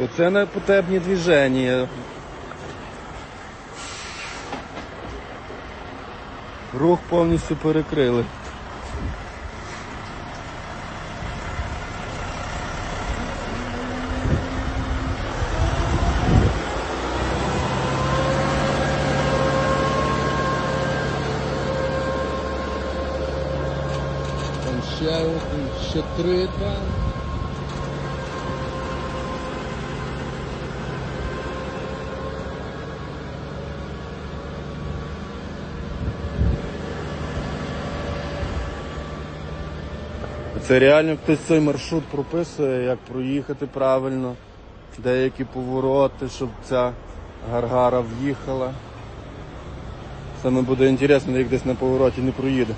Оце непотребні движення. Рух повністю перекрили. Ще один, ще три там. Це реально хтось цей маршрут прописує, як проїхати правильно, деякі повороти, щоб ця гаргара в'їхала. Саме буде інтересно, як десь на повороті не проїде.